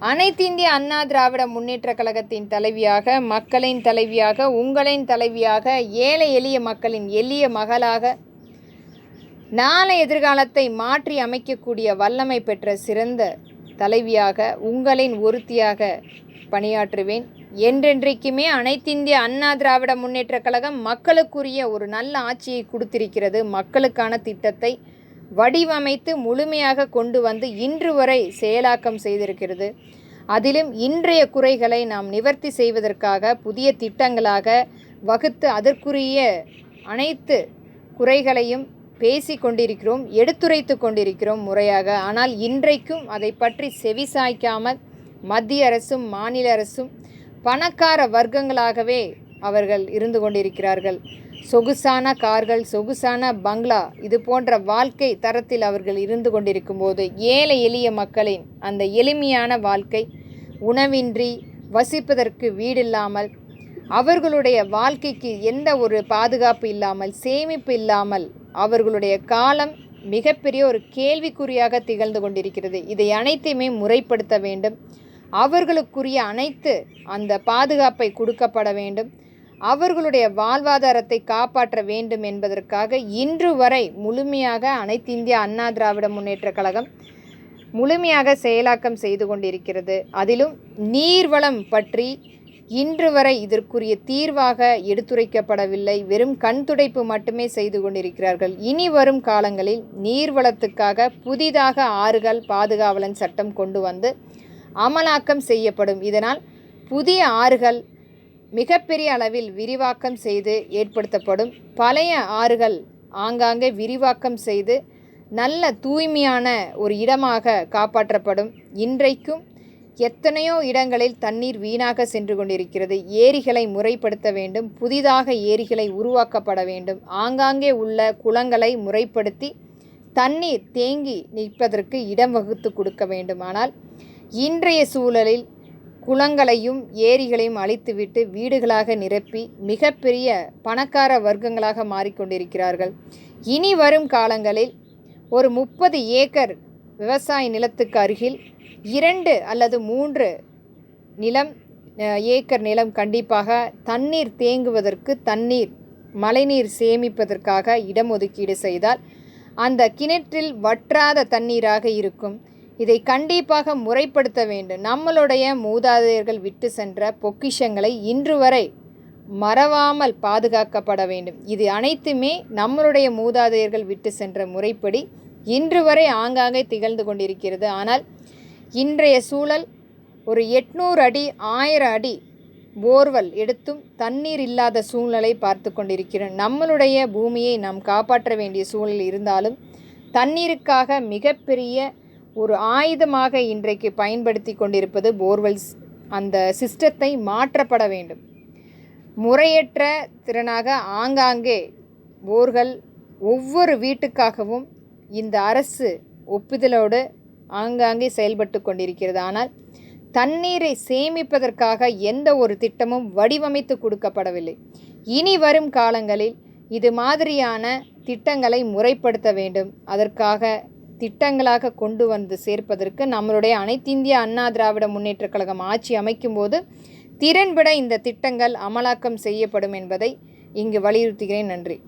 அனைத்திந்திய அண்ணா திராவிட முன்னேற்ற கழகத்தின் தலைவியாக மக்களின் தலைவியாக உங்களின் தலைவியாக ஏழை எளிய மக்களின் எளிய மகளாக நாளை எதிர்காலத்தை மாற்றி அமைக்கக்கூடிய வல்லமை பெற்ற சிறந்த தலைவியாக உங்களின் ஒருத்தியாக பணியாற்றுவேன். என்றென்றைக்குமே அனைத்திந்திய அண்ணா திராவிட முன்னேற்ற கழகம் மக்களுக்குரிய ஒரு நல்ல ஆட்சியை கொடுத்திருக்கிறது. மக்களுக்கான திட்டத்தை வடிவமைத்து முழுமையாக கொண்டு வந்து இன்று வரை செயலாக்கம் செய்திருக்கிறது. அதிலும் இன்றைய குறைகளை நாம் நிவர்த்தி செய்வதற்காக புதிய திட்டங்களாக வகுத்து அதற்குரிய அனைத்து குறைகளையும் பேசி கொண்டிருக்கிறோம் எடுத்துரைத்து கொண்டிருக்கிறோம் முறையாக. ஆனால் இன்றைக்கும் அதை பற்றி செவிசாய்க்காமல் மத்திய அரசும் மாநில அரசும் பணக்கார வர்க்கங்களாகவே அவர்கள் இருந்து கொண்டிருக்கிறார்கள். சொகுசான கார்கள் சொகுசான பங்களா இது போன்ற வாழ்க்கை தரத்தில் அவர்கள் இருந்து கொண்டிருக்கும் போது ஏழை எளிய மக்களின் அந்த எளிமையான வாழ்க்கை உணவின்றி வசிப்பதற்கு வீடில்லாமல் அவர்களுடைய வாழ்க்கைக்கு எந்த ஒரு பாதுகாப்பு இல்லாமல் சேமிப்பு இல்லாமல் அவர்களுடைய காலம் மிகப்பெரிய ஒரு கேள்விக்குறியாக திகழ்ந்து கொண்டிருக்கிறது. இதை அனைத்தையுமே முறைப்படுத்த வேண்டும். அவர்களுக்குரிய அனைத்து அந்த பாதுகாப்பை கொடுக்கப்பட வேண்டும். அவர்களுடைய வாழ்வாதாரத்தை காப்பாற்ற வேண்டும் என்பதற்காக இன்று வரை முழுமையாக அனைத்து இந்திய அண்ணா திராவிட முன்னேற்ற கழகம் முழுமையாக செயலாக்கம் செய்து கொண்டிருக்கிறது. அதிலும் நீர்வளம் பற்றி இன்று வரை இதற்குரிய தீர்வாக எடுத்துரைக்கப்படவில்லை. வெறும் கண் துடைப்பு மட்டுமே செய்து கொண்டிருக்கிறார்கள். இனி வரும் காலங்களில் நீர்வளத்துக்காக புதிதாக ஆறுகள் பாதுகாவலன் சட்டம் கொண்டு வந்து அமலாக்கம் செய்யப்படும். இதனால் புதிய ஆறுகள் மிகப்பெரிய அளவில் விரிவாக்கம் செய்து ஏற்படுத்தப்படும் பழைய ஆறுகள் ஆங்காங்கே விரிவாக்கம் செய்து நல்ல தூய்மையான ஒரு இடமாக காப்பாற்றப்படும். இன்றைக்கும் எத்தனையோ இடங்களில் தண்ணீர் வீணாக சென்று கொண்டிருக்கிறது. ஏரிகளை முறைப்படுத்த வேண்டும். புதிதாக ஏரிகளை உருவாக்கப்பட வேண்டும். ஆங்காங்கே உள்ள குளங்களை முறைப்படுத்தி தண்ணீர் தேங்கி நிற்பதற்கு இடம் வகுத்து கொடுக்க வேண்டுமானால் இன்றைய சூழலில் குளங்களையும் ஏரிகளையும் அழித்துவிட்டு வீடுகளாக நிரப்பி மிகப்பெரிய பணக்கார வர்க்கங்களாக மாறிக்கொண்டிருக்கிறார்கள். இனி வரும் காலங்களில் ஒரு முப்பது ஏக்கர் விவசாய நிலத்துக்கு அருகில் இரண்டு அல்லது மூன்று நிலம் ஏக்கர் நிலம் கண்டிப்பாக தண்ணீர் தேங்குவதற்கு தண்ணீர் மழைநீர் சேமிப்பதற்காக இடம் ஒதுக்கீடு செய்தால் அந்த கிணற்றில் வற்றாத தண்ணீராக இருக்கும். இதை கண்டிப்பாக முறைப்படுத்த வேண்டும். நம்மளுடைய மூதாதையர்கள் விட்டு சென்ற பொக்கிஷங்களை இன்று வரை மறவாமல் பாதுகாக்கப்பட வேண்டும். இது அனைத்துமே நம்மளுடைய மூதாதையர்கள் விட்டு சென்ற முறைப்படி இன்று வரை ஆங்காங்கே திகழ்ந்து கொண்டிருக்கிறது. ஆனால் இன்றைய சூழல் ஒரு எட்நூறு அடி ஆயிரம் அடி போர்வெல் எடுத்தும் தண்ணீர் இல்லாத சூழ்நிலை பார்த்து கொண்டிருக்கிறோம். நம்மளுடைய பூமியை நாம் காப்பாற்ற வேண்டிய சூழல் இருந்தாலும் தண்ணீருக்காக மிகப்பெரிய ஒரு ஆயுதமாக இன்றைக்கு பயன்படுத்தி கொண்டிருப்பது போர்வெல்ஸ் அந்த சிஸ்டத்தை மாற்றப்பட வேண்டும். முறையற்ற திறனாக ஆங்காங்கே போர்கள் ஒவ்வொரு வீட்டுக்காகவும் இந்த அரசு ஒப்புதலோடு ஆங்காங்கே செயல்பட்டு கொண்டிருக்கிறது. ஆனால் தண்ணீரை சேமிப்பதற்காக எந்த ஒரு திட்டமும் வடிவமைத்து கொடுக்கப்படவில்லை. இனி வரும் காலங்களில் இது மாதிரியான திட்டங்களை முறைப்படுத்த வேண்டும். அதற்காக திட்டங்களாக கொண்டு வந்து சேர்ப்பதற்கு நம்மளுடைய அனைத்திந்திய அண்ணா திராவிட முன்னேற்றக் கழகம் ஆட்சி அமைக்கும்போது திறன்பட இந்த திட்டங்கள் அமலாக்கம் செய்யப்படும் என்பதை இங்கு வலியுறுத்துகிறேன். நன்றி.